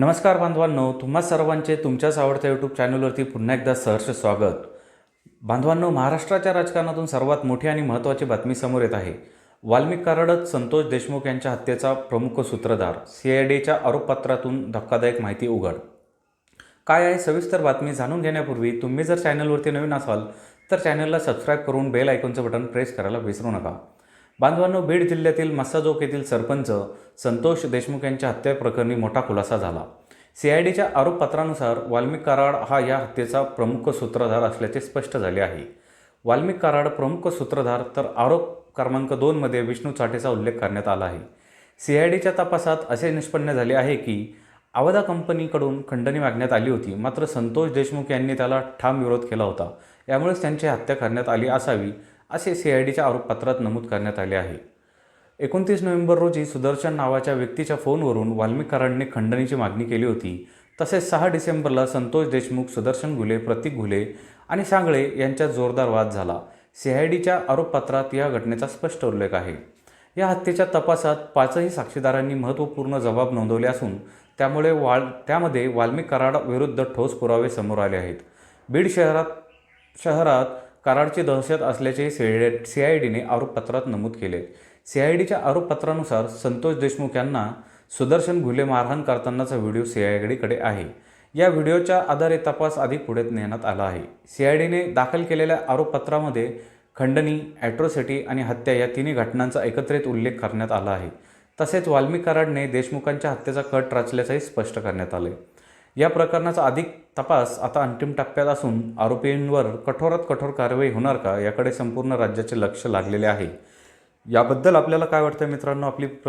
नमस्कार बांधवांनो तुम्हा सर्वांचे तुमच्याच आवडत्या यूट्यूब चॅनलवरती पुन्हा एकदा सहर्ष स्वागत. बांधवांनो महाराष्ट्राच्या राजकारणातून सर्वात मोठी आणि महत्त्वाची बातमी समोर येत आहे. वाल्मिक कारडत संतोष देशमुख यांच्या हत्येचा प्रमुख सूत्रधार. सी आय डीच्या आरोपपत्रातून धक्कादायक माहिती उघड. काय आहे सविस्तर बातमी जाणून घेण्यापूर्वी तुम्ही जर चॅनलवरती नवीन असाल तर चॅनलला सबस्क्राईब करून बेल आयकॉनचं बटन प्रेस करायला विसरू नका. बांधवांनो बीड जिल्ह्यातील मस्साजोक येथील सरपंच संतोष देशमुख यांच्या हत्येप्रकरणी मोठा खुलासा झाला. सीआयडीच्या आरोपपत्रानुसार वाल्मिक कराड हा या हत्येचा प्रमुख सूत्रधार असल्याचे स्पष्ट झाले आहे. वाल्मिक कराड प्रमुख सूत्रधार तर आरोप क्रमांक दोनमध्ये विष्णू चाटेचा उल्लेख करण्यात आला आहे. सीआयडीच्या तपासात असे निष्पन्न झाले आहे की आवदा कंपनीकडून खंडणी मागण्यात आली होती मात्र संतोष देशमुख यांनी त्याला ठाम विरोध केला होता. यामुळेच त्यांची हत्या करण्यात आली असावी असे सी आय डीच्या आरोपपत्रात नमूद करण्यात आले आहे. एकोणतीस नोव्हेंबर रोजी सुदर्शन नावाच्या व्यक्तीच्या फोनवरून वाल्मिक खंडणीची मागणी केली होती. तसेच सहा डिसेंबरला संतोष देशमुख सुदर्शन घुले प्रतीक घुले आणि सांगळे यांच्यात जोरदार वाद झाला. सी आय डीच्या आरोपपत्रात या घटनेचा स्पष्ट उल्लेख आहे. या हत्येच्या तपासात पाचही साक्षीदारांनी महत्त्वपूर्ण जबाब नोंदवले असून त्यामुळे वाल त्यामध्ये वाल्मिक कराड विरुद्ध ठोस पुरावे समोर आले आहेत. बीड शहरात शहरात कराडची दहशत असल्याचे सी आय डीने आरोपपत्रात नमूद केले. सी आय डीच्या आरोपपत्रानुसार संतोष देशमुख यांना सुदर्शन घुले मारहाण करतानाचा व्हिडिओ सी आय डीकडे आहे. या व्हिडिओच्या आधारे तपास अधिक पुढे नेण्यात आला आहे. सी आय डीने दाखल केलेल्या आरोपपत्रामध्ये खंडणी ॲट्रोसिटी आणि हत्या या तिन्ही घटनांचा एकत्रित उल्लेख करण्यात आला आहे. तसेच वाल्मिक कराडने देशमुखांच्या हत्येचा कट रचल्याचंही स्पष्ट करण्यात आले या प्रकरणाचा अधिक तपास आता अंतिम टप्प्यात असून आरोपींवर कठोरात कठोर कारवाई होणार का याकडे संपूर्ण राज्याचे लक्ष लागलेले आहे. याबद्दल आपल्याला काय वाटतं मित्रांनो? आपली प्र